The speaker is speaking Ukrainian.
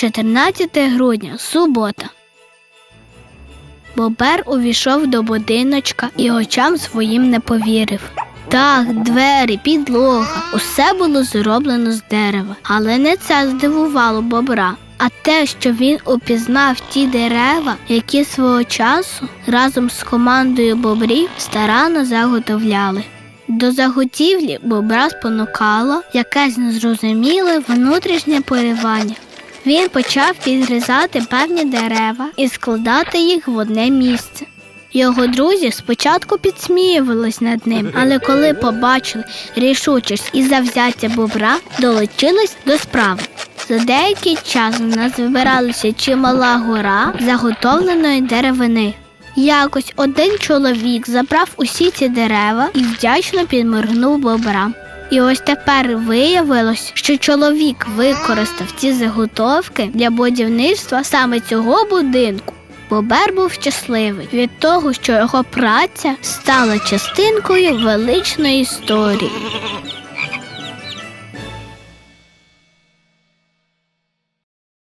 14 грудня, субота. Бобер увійшов до будиночка і очам своїм не повірив. Так, двері, підлога, усе було зроблено з дерева, але не це здивувало бобра, а те, що він упізнав ті дерева, які свого часу разом з командою бобрів старанно заготовляли. До заготівлі бобра спонукало якесь незрозуміле внутрішнє поривання. Він почав підрізати певні дерева і складати їх в одне місце. Його друзі спочатку підсміювались над ним, але коли побачили рішучість і завзяття бобра, долучились до справи. За деякий час у нас вибиралася чимала гора заготовленої деревини. Якось один чоловік забрав усі ці дерева і вдячно підморгнув бобрам. І ось тепер виявилось, що чоловік використав ці заготовки для будівництва саме цього будинку. Бобер був щасливий від того, що його праця стала частинкою величної історії.